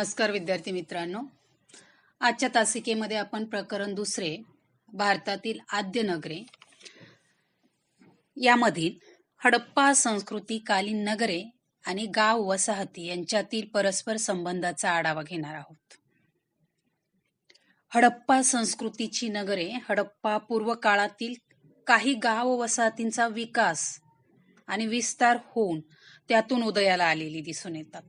नमस्कार विद्यार्थी मित्रांनो. आजच्या तासिकेमध्ये आपण प्रकरण दुसरे भारतातील आद्य नगरे यामधील हडप्पा संस्कृती कालीन नगरे आणि गाव वसाहती यांच्यातील परस्पर संबंधाचा आढावा घेणार आहोत. हडप्पा संस्कृतीची नगरे हडप्पा पूर्व काळातील काही गाव वसाहतींचा विकास आणि विस्तार होऊन त्यातून उदयाला आलेली दिसून येतात.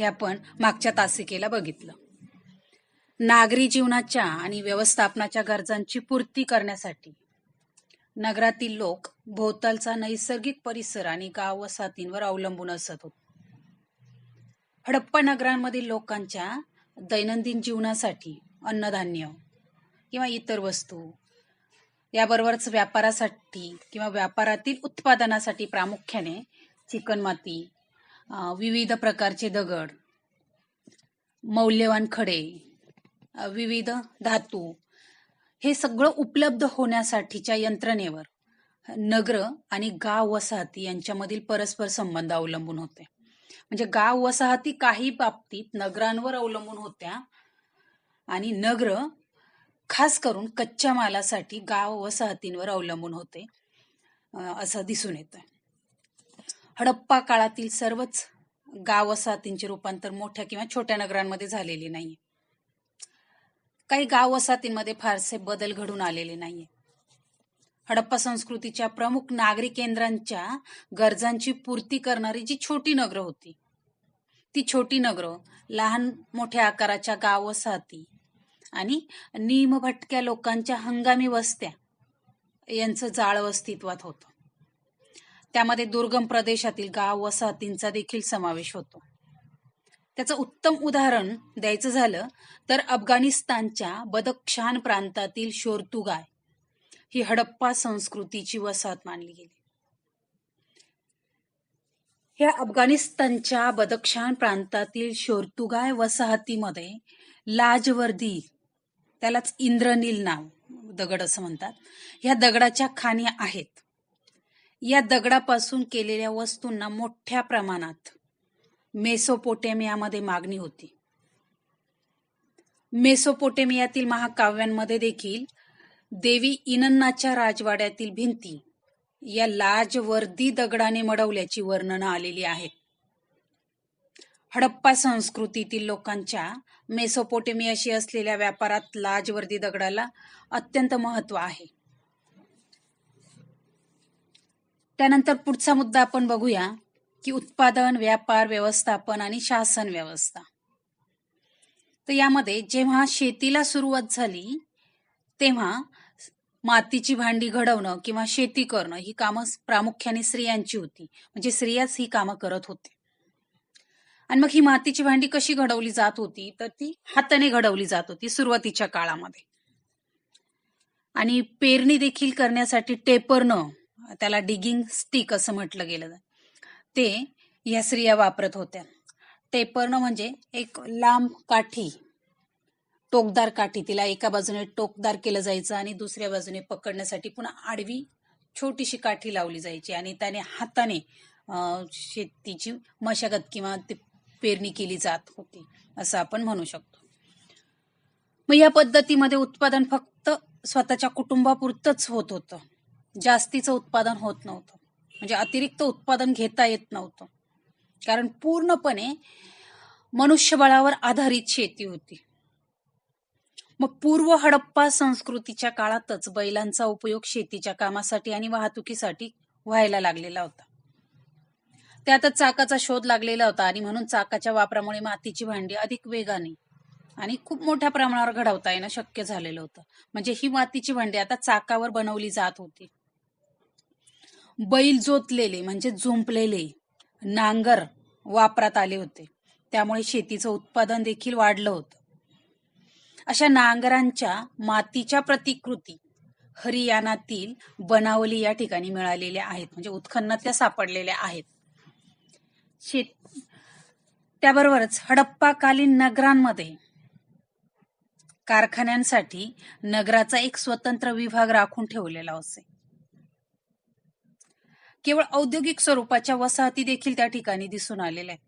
हे आपण मागच्या तासिकेला बघितलं. नागरी जीवनाच्या आणि व्यवस्थापनाच्या गरजांची पूर्ती करण्यासाठी नगरातील लोक भोवतालचा नैसर्गिक परिसर आणि गाव वसाहतींवर अवलंबून असत होते. हडप्पा नगरांमधील लोकांच्या दैनंदिन जीवनासाठी अन्नधान्य किंवा इतर वस्तू याबरोबरच व्यापारासाठी किंवा व्यापारातील उत्पादनासाठी प्रामुख्याने चिकणमाती विविध प्रकारचे दगड मौल्यवान खडे विविध धातू हे सगळं उपलब्ध होण्यासाठीच्या यंत्रणेवर नगर आणि गाव वसाहती यांच्यामधील परस्पर संबंध अवलंबून होते. म्हणजे गाव वसाहती काही बाबतीत नगरांवर अवलंबून होत्या आणि नगर खास करून कच्च्या मालासाठी गाव वसाहतींवर अवलंबून होते असं दिसून येतं हडप्पा काळातील सर्वच गाव वसाहतींचे रूपांतर मोठ्या किंवा छोट्या नगरांमध्ये झालेले नाही काही गाव वसाहतींमध्ये फारसे बदल घडून आलेले नाहीये. हडप्पा संस्कृतीच्या प्रमुख नागरी केंद्रांच्या गरजांची पूर्ती करणारी जी छोटी नगरं होती ती छोटी नगरं लहान मोठ्या आकाराच्या गाव वसाहती आणि निमभटक्या लोकांच्या हंगामी वस्त्या यांचं जाळव अस्तित्वात होतं. त्यामध्ये दुर्गम प्रदेशातील गाव वसाहतींचा देखील समावेश होतो. त्याचं उत्तम उदाहरण द्यायचं झालं तर अफगाणिस्तानच्या बदक्षान प्रांतातील शोरतुगाय ही हडप्पा संस्कृतीची वसाहत मानली गेली. ह्या अफगाणिस्तानच्या बदक्षान प्रांतातील शोरतुगाय वसाहतीमध्ये लाजवर्दी त्यालाच इंद्रनील नाव दगड असं म्हणतात ह्या दगडाच्या खाणी आहेत. या दगडापासून केलेल्या वस्तूंना मोठ्या प्रमाणात मेसोपोटेमियामध्ये मागणी होती. मेसोपोटेमियातील महाकाव्यांमध्ये देखील देवी इनन्नाच्या राजवाड्यातील भिंती या लाजवर्दी दगडाने मडवल्याची वर्णनं आलेली आहेत. हडप्पा संस्कृतीतील लोकांच्या मेसोपोटेमियाशी असलेल्या व्यापारात लाजवर्दी दगडाला अत्यंत महत्त्व आहे. त्यानंतर पुढचा मुद्दा आपण बघूया की उत्पादन व्यापार व्यवस्थापन आणि शासन व्यवस्था. तर यामध्ये जेव्हा शेतीला सुरुवात झाली तेव्हा मातीची भांडी घडवणं किंवा शेती करणं ही कामं प्रामुख्याने स्त्रियांची होती. म्हणजे स्त्रियाच ही कामं करत होते. आणि मग ही मातीची भांडी कशी घडवली जात होती तर ती हाताने घडवली जात होती सुरुवातीच्या काळामध्ये. आणि पेरणी देखील करण्यासाठी टेपरनं त्याला डिगिंग स्टिक असं म्हटलं गेलं ते या स्त्रिया वापरत होत्या. टेपरनं म्हणजे एक लांब काठी टोकदार काठी. तिला एका बाजूने टोकदार केलं जायचं आणि दुसऱ्या बाजूने पकडण्यासाठी पुन्हा आडवी छोटीशी काठी लावली जायची आणि त्याने हाताने शेतीची मशागत किंवा पेरणी केली जात होती असं आपण म्हणू शकतो. मग या पद्धतीमध्ये उत्पादन फक्त स्वतःच्या कुटुंबापुरतच होत होतं. जास्तीचं उत्पादन होत नव्हतं. म्हणजे अतिरिक्त उत्पादन घेता येत नव्हतं. कारण पूर्णपणे मनुष्यबळावर आधारित शेती होती. मग पूर्व हडप्पा संस्कृतीच्या काळातच बैलांचा उपयोग शेतीच्या कामासाठी आणि वाहतुकीसाठी व्हायला लागलेला होता. त्यातच चाकाचा शोध लागलेला होता आणि म्हणून चाकाच्या वापरामुळे मातीची भांडी अधिक वेगाने आणि खूप मोठ्या प्रमाणावर घडवता येणं शक्य झालेलं होतं. म्हणजे ही मातीची भांडी आता चाकावर बनवली जात होती. बैल जोतलेले म्हणजे झुंपलेले नांगर वापरात आले होते. त्यामुळे शेतीचं उत्पादन देखील वाढलं होतं. अशा नांगरांच्या मातीच्या प्रतिकृती हरियाणातील बनावली या ठिकाणी मिळालेल्या आहेत म्हणजे उत्खननातल्या सापडलेल्या आहेत. शेत त्याबरोबरच हडप्पाकालीन नगरांमध्ये कारखान्यांसाठी नगराचा एक स्वतंत्र विभाग राखून ठेवलेला असे. केवळ औद्योगिक स्वरूपाच्या वसाहती देखील त्या ठिकाणी दिसून आलेल्या आहेत.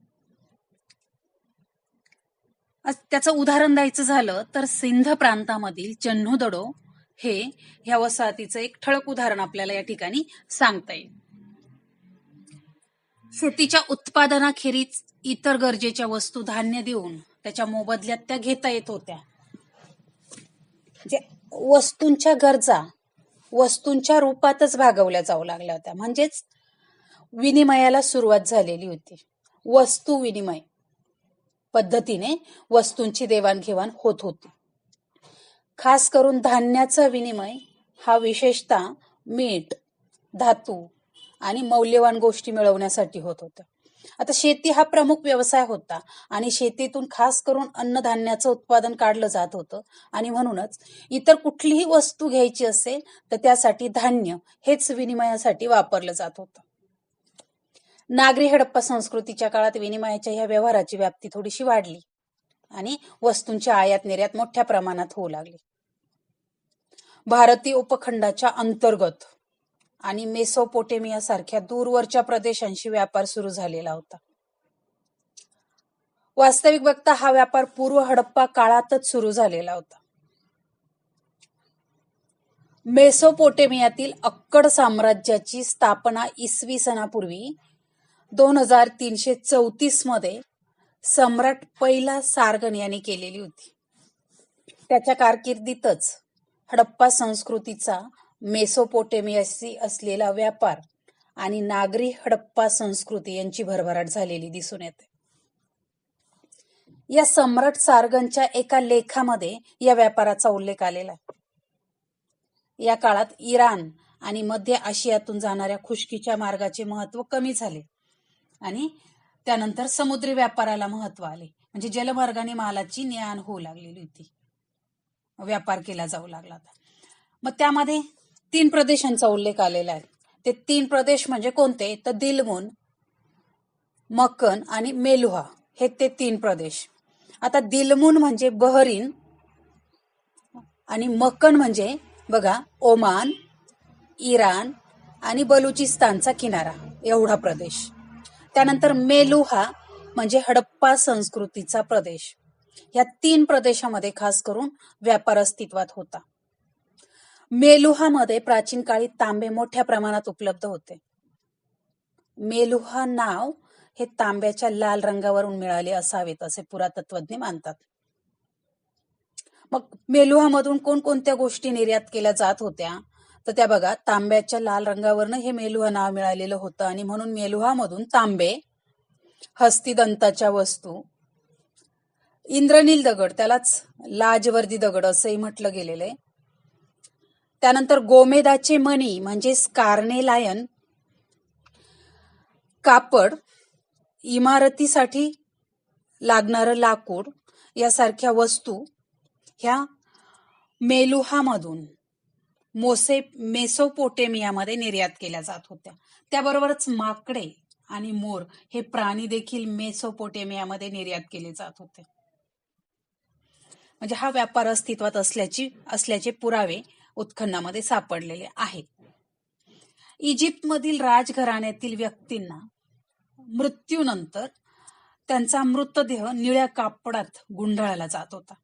त्याचं उदाहरण द्यायचं झालं तर सिंध प्रांतामधील जन्होदडो हे ह्या वसाहतीचं एक ठळक उदाहरण आपल्याला या ठिकाणी सांगता येईल. शेतीच्या उत्पादनाखेरीज इतर गरजेच्या वस्तू धान्य देऊन त्याच्या मोबदल्यात त्या घेता येत होत्या. जे वस्तूंच्या गरजा वस्तूंच्या रूपातच भागवल्या जाऊ लागल्या होत्या. म्हणजेच विनिमयाला सुरुवात झालेली होती. वस्तू विनिमय पद्धतीने वस्तूंची देवाणघेवाण होत होती. खास करून धान्याचा विनिमय हा विशेषतः मीठ धातू आणि मौल्यवान गोष्टी मिळवण्यासाठी होत होता. आता शेती हा प्रमुख व्यवसाय होता आणि शेतीतून खास करून अन्नधान्याचं उत्पादन काढलं जात होतं. आणि म्हणूनच इतर कुठलीही वस्तू घ्यायची असेल तर त्यासाठी धान्य हेच विनिमयासाठी वापरलं जात होतं. नागरी हडप्पा संस्कृतीच्या काळात विनिमयाच्या ह्या व्यवहाराची व्याप्ती थोडीशी वाढली आणि वस्तूंची आयात निर्यात मोठ्या प्रमाणात होऊ लागली. भारतीय उपखंडाच्या अंतर्गत आणि मेसोपोटेमिया सारख्या दूरवरच्या प्रदेशांशी व्यापार सुरू झालेला होता. वास्तविक बघता हा व्यापार पूर्व हडप्पा काळातच सुरू झालेला होता. मेसोपोटेमियातील अक्कड साम्राज्याची स्थापना इसवी सणापूर्वी दोन हजार तीनशे चौतीसमध्ये सम्राट पहिला सार्गन यांनी केलेली होती. त्याच्या कारकिर्दीतच हडप्पा संस्कृतीचा मेसोपोटेमियाशी असलेला व्यापार आणि नागरी हडप्पा संस्कृती यांची भरभराट झालेली दिसून येते. या सम्राट सारगनच्या एका लेखामध्ये या व्यापाराचा उल्लेख आलेला आहे. या काळात इराण आणि मध्य आशियातून जाणाऱ्या खुशकीच्या मार्गाचे महत्त्व कमी झाले आणि त्यानंतर समुद्री व्यापाराला महत्त्व आले. म्हणजे जलमार्गाने मालाची ने आण होऊ लागलेली होती. व्यापार केला जाऊ लागला होता. मग त्यामध्ये तीन प्रदेशांचा उल्लेख आलेला आहे. ते तीन प्रदेश म्हणजे कोणते? तर दिलमुन मक्कन आणि मेलुहा हे ते तीन प्रदेश. आता दिलमुन म्हणजे बहरीन आणि मक्कन म्हणजे बघा ओमान इराण आणि बलुचिस्तानचा किनारा एवढा प्रदेश. त्यानंतर मेलुहा म्हणजे हडप्पा संस्कृतीचा प्रदेश. या तीन प्रदेशामध्ये खास करून व्यापार अस्तित्वात होता. मेलुहामध्ये प्राचीन काळी तांबे मोठ्या प्रमाणात उपलब्ध होते. मेलुहा नाव हे तांब्याच्या लाल रंगावरून मिळाले असावेत असे पुरातत्वज्ञ मानतात. मग मेलुहामधून कोणकोणत्या गोष्टी निर्यात केल्या जात होत्या? तर त्या बघा तांब्याच्या लाल रंगावरनं हे मेलुहा नाव मिळालेलं होतं आणि म्हणून मेलुहामधून तांबे हस्तिदंताच्या वस्तू इंद्रनील दगड त्यालाच लाजवर्दी दगड असंही म्हटलं गेलेलं आहे. त्यानंतर गोमेदाचे मणी म्हणजे कार्नेलायन कापड इमारतीसाठी लागणारं लाकूड यासारख्या वस्तू ह्या मेलुहामधून मोसे मेसोपोटेमियामध्ये निर्यात केल्या जात होत्या. त्याबरोबरच माकडे आणि मोर हे प्राणी देखील मेसोपोटेमियामध्ये निर्यात केले जात होते. म्हणजे हा व्यापार अस्तित्वात असल्याची असल्याचे पुरावे उत्खननामध्ये सापडलेले आहेत. इजिप्तमधील राजघराण्यातील व्यक्तींना मृत्यूनंतर त्यांचा मृतदेह निळ्या कापडात गुंडाळला जात होता.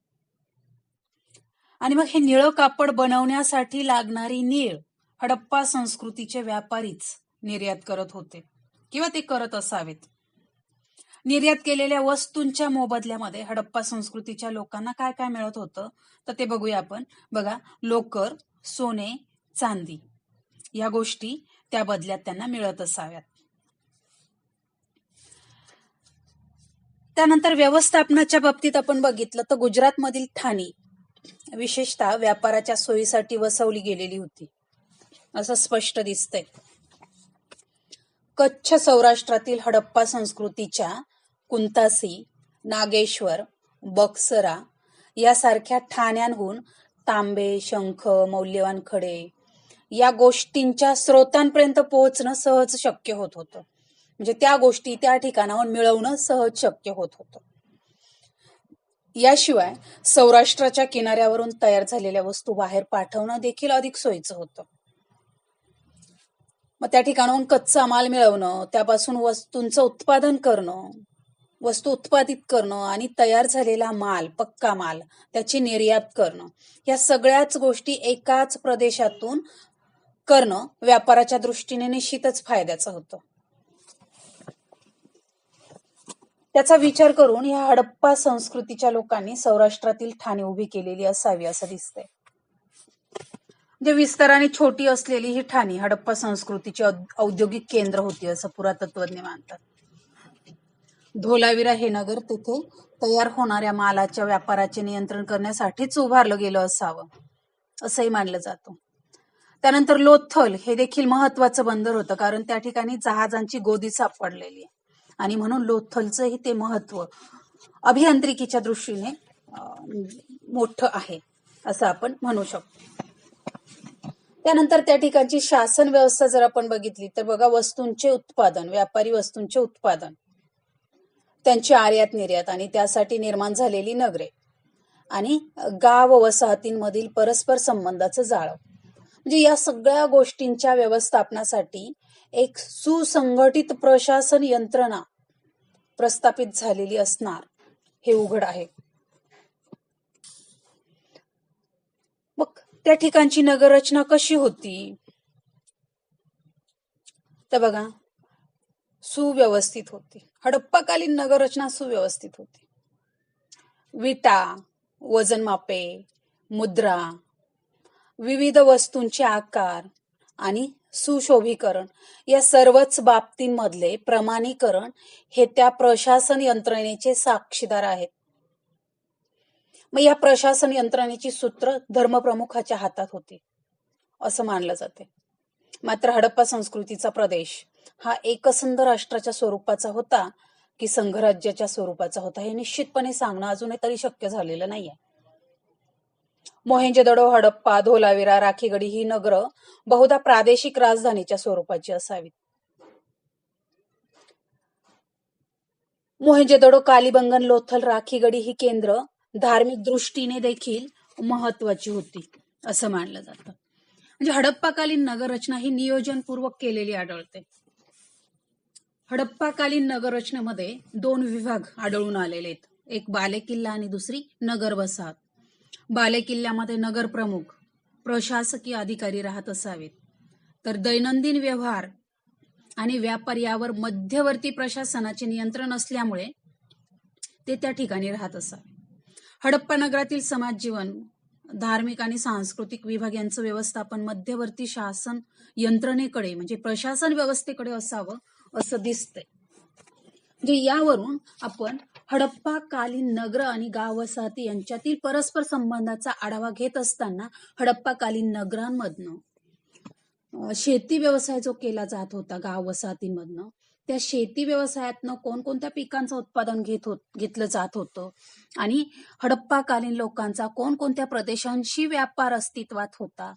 आणि मग हे निळं कापड बनवण्यासाठी लागणारी नीळ हडप्पा संस्कृतीचे व्यापारीच निर्यात करत होते. किंवा ते करत असावेत. निर्यात केलेल्या वस्तूंच्या मोबदल्यामध्ये हडप्पा संस्कृतीच्या लोकांना काय काय मिळत होतं तर ते बघूया आपण. बघा लोकर सोने चांदी या गोष्टी त्या बदल्यात त्यांना मिळत असाव्यात. त्यानंतर व्यवस्थापनाच्या बाबतीत आपण बघितलं तर गुजरातमधील ठाणी विशेषतः व्यापाराच्या सोयीसाठी वसवली गेलेली होती. असं स्पष्ट दिसतंय. कच्छ सौराष्ट्रातील हडप्पा संस्कृतीच्या कुंतासी नागेश्वर बक्सरा यासारख्या ठाण्यांहून तांबे शंख मौल्यवान खडे या गोष्टींच्या स्रोतांपर्यंत पोहोचणं सहज शक्य होत होतं. म्हणजे त्या गोष्टी त्या ठिकाणावर मिळवणं सहज शक्य होत होतं. याशिवाय सौराष्ट्राच्या किनाऱ्यावरून तयार झालेल्या वस्तू बाहेर पाठवणं देखील अधिक सोयीचं होतं. मग त्या ठिकाणाहून कच्चा माल मिळवणं त्यापासून वस्तूंचं उत्पादन करणं वस्तू उत्पादित करणं आणि तयार झालेला माल पक्का माल त्याची निर्यात करणं. या सगळ्याच गोष्टी एकाच प्रदेशातून करणं व्यापाराच्या दृष्टीने निश्चितच फायद्याचं होतं. त्याचा विचार करून या हडप्पा संस्कृतीच्या लोकांनी सौराष्ट्रातील ठाणे उभी केलेली असावी असं दिसतंय. म्हणजे विस्ताराने छोटी असलेली ही ठाणे हडप्पा संस्कृतीची औद्योगिक केंद्र होती असं पुरातत्वज्ञ मानतात. धोलावीरा हे नगर तिथे तयार होणाऱ्या मालाच्या व्यापाराचे नियंत्रण करण्यासाठीच उभारलं गेलं असावं असंही मानलं जातं. त्यानंतर लोथल हे देखील महत्वाचं बंदर होतं कारण त्या ठिकाणी जहाजांची गोदी सापडलेली आहे. आणि म्हणून लोथलचंही ते महत्त्व अभियांत्रिकीच्या दृष्टीने मोठ मोठं आहे असं आपण म्हणू शकतो. त्यानंतर त्या ठिकाणची शासन व्यवस्था जर आपण बघितली तर बघा वस्तूंचे उत्पादन व्यापारी वस्तूंचे उत्पादन. त्यांची आयात निर्यात आणि त्यासाठी निर्माण झालेली नगरे. आणि गाव वसाहतींमधील परस्पर संबंधाचं जाळं. म्हणजे या सगळ्या गोष्टींच्या व्यवस्थापनासाठी एक सुसंघटित प्रशासन यंत्रणा प्रस्थापित झालेली असणार हे उघड आहे. मग त्या ठिकाणची नगररचना कशी होती? तर बघा सुव्यवस्थित होती. हडप्पाकालीन नगररचना सुव्यवस्थित होती. विटा वजनमापे मुद्रा विविध वस्तूंचे आकार आणि सुशोभीकरण या सर्वच बाबतींमधले प्रमाणीकरण हे त्या प्रशासन यंत्रणेचे साक्षीदार आहेत. मग या प्रशासन यंत्रणेची सूत्र धर्मप्रमुखाच्या हातात होती असं मानलं जाते. मात्र हडप्पा संस्कृतीचा प्रदेश हा एकसंध राष्ट्राच्या स्वरूपाचा होता की संघराज्याच्या स्वरूपाचा होता. हे निश्चितपणे सांगणं अजूनही तरी शक्य झालेलं नाहीये. मोहेंजोदडो हडप्पा धोलावीरा राखीगडी ही नगरं बहुधा प्रादेशिक राजधानीच्या स्वरूपाची असावीत. मोहेंजोदडो कालीबंगन लोथल राखीगडी ही केंद्र धार्मिक दृष्टीने देखील महत्वाची होती असं मानलं जातं. म्हणजे हडप्पाकालीन नगररचना ही नियोजनपूर्वक केलेली आढळते. हडप्पाकालीन नगररचनेमध्ये दोन विभाग आढळून आलेले आहेत एक बालेकिल्ला आणि दुसरी नगर वसाहत. बालेकिल्ल्यामध्ये नगर प्रमुख प्रशासकीय अधिकारी राहत असावेत. तर दैनंदिन व्यवहार आणि व्यापार यावर मध्यवर्ती प्रशासनाचे नियंत्रण असल्यामुळे ते त्या ठिकाणी राहत असावे. हडप्पा नगरातील समाज जीवन धार्मिक आणि सांस्कृतिक विभाग यांचं व्यवस्थापन मध्यवर्ती शासन यंत्रणेकडे म्हणजे प्रशासन व्यवस्थेकडे असावं असं दिसतंय. म्हणजे यावरून आपण हडप्पा कालीन नगर आणि गाव वसाहती यांच्यातील परस्पर संबंधाचा आढावा घेत असताना हडप्पा कालीन नगरांमधनं शेती व्यवसाय जो केला जात होता गाव वसाहतींमधनं त्या शेती व्यवसायातनं कोणकोणत्या पिकांचं उत्पादन घेत होत घेतलं जात होतं? आणि हडप्पाकालीन लोकांचा कोणकोणत्या प्रदेशांशी व्यापार अस्तित्वात होता?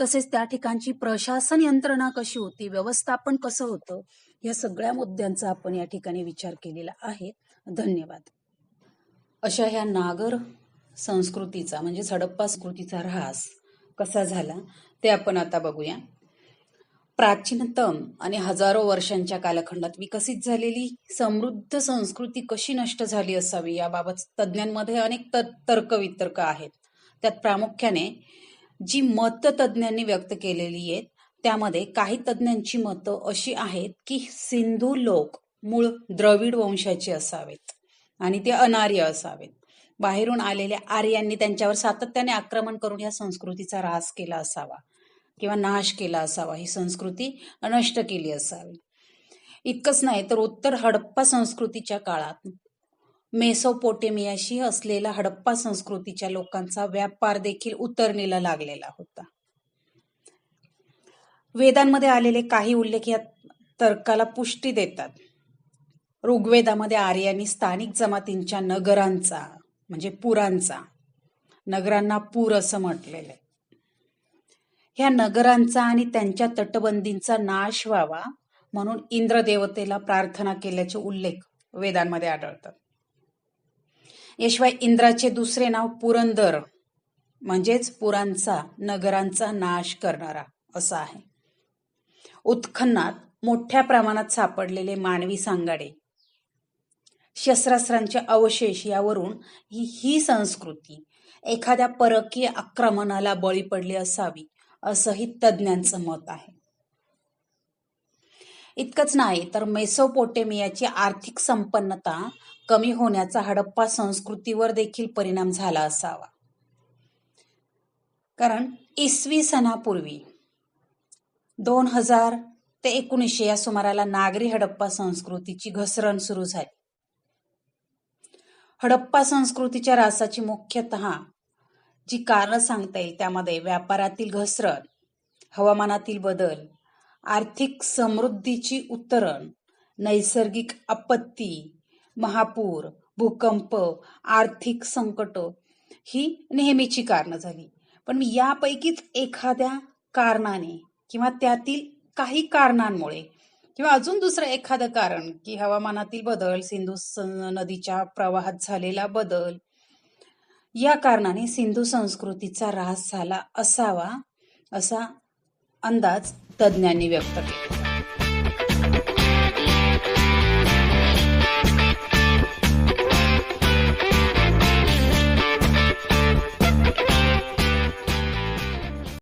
तसेच त्या ठिकाणची प्रशासन यंत्रणा कशी होती? व्यवस्थापन कसं होतं? या सगळ्या मुद्द्यांचा आपण या ठिकाणी विचार केलेला आहे. धन्यवाद. अशा ह्या नागर संस्कृतीचा म्हणजे हडप्पा संस्कृतीचा ऱ्हास कसा झाला ते आपण आता बघूया. प्राचीनतम आणि हजारो वर्षांच्या कालखंडात विकसित झालेली समृद्ध संस्कृती कशी नष्ट झाली असावी याबाबत तज्ज्ञांमध्ये अनेक त- तर्कवितर्क आहेत. त्यात प्रामुख्याने जी मत तज्ज्ञांनी व्यक्त केलेली आहेत त्यामध्ये काही तज्ज्ञांची मतं अशी आहेत की सिंधू लोक मूळ द्रविड वंशाचे असावेत आणि ते अनार्य असावेत. बाहेरून आलेल्या आर्यांनी त्यांच्यावर सातत्याने आक्रमण करून या संस्कृतीचा ऱ्हास केला असावा किंवा नाश केला असावा. ही संस्कृती नष्ट केली असावी. इतकंच नाही तर उत्तर हडप्पा संस्कृतीच्या काळात मेसोपोटेमियाशी असलेला हडप्पा संस्कृतीच्या लोकांचा व्यापार देखील उतरणीला लागलेला होता. वेदांमध्ये आलेले काही उल्लेख या तर्काला पुष्टी देतात. ऋग्वेदामध्ये आर्यांनी स्थानिक जमातींच्या नगरांचा म्हणजे पुरांचा नगरांना पूर असं म्हटलेलं आहे ह्या नगरांचा आणि त्यांच्या तटबंदींचा नाश व्हावा म्हणून इंद्रदेवतेला प्रार्थना केल्याचे उल्लेख वेदांमध्ये आढळतात. याशिवाय इंद्राचे दुसरे नाव पुरंदर म्हणजेच पुरांचा नगरांचा नाश करणारा असं आहे. उत्खननात मोठ्या प्रमाणात सापडलेले मानवी सांगाडे. शस्त्रास्त्रांचे अवशेष यावरून ही ही संस्कृती एखाद्या परकीय आक्रमणाला बळी पडली असावी असंही तज्ज्ञांचं मत आहे. इतकंच नाही तर मेसोपोटेमियाची आर्थिक संपन्नता कमी होण्याचा हडप्पा संस्कृतीवर देखील परिणाम झाला असावा. कारण इसवी सणापूर्वी दोन हजार ते एकोणीसशे या सुमाराला नागरी हडप्पा संस्कृतीची घसरण सुरू झाली. हडप्पा संस्कृतीच्या रासाची मुख्यतः जी कारणं सांगता येईल त्यामध्ये व्यापारातील घसरण हवामानातील बदल आर्थिक समृद्धीची उतरण नैसर्गिक आपत्ती महापूर भूकंप आर्थिक संकट ही नेहमीची कारणं झाली. पण यापैकीच एखाद्या कारणाने किंवा त्यातील काही कारणांमुळे किंवा अजून दुसरं एखादं कारण की हवामानातील बदल सिंधू नदीच्या प्रवाहात झालेला बदल या कारणाने सिंधू संस्कृतीचा ऱ्हास झाला असावा असा अंदाज तज्ज्ञांनी व्यक्त केला.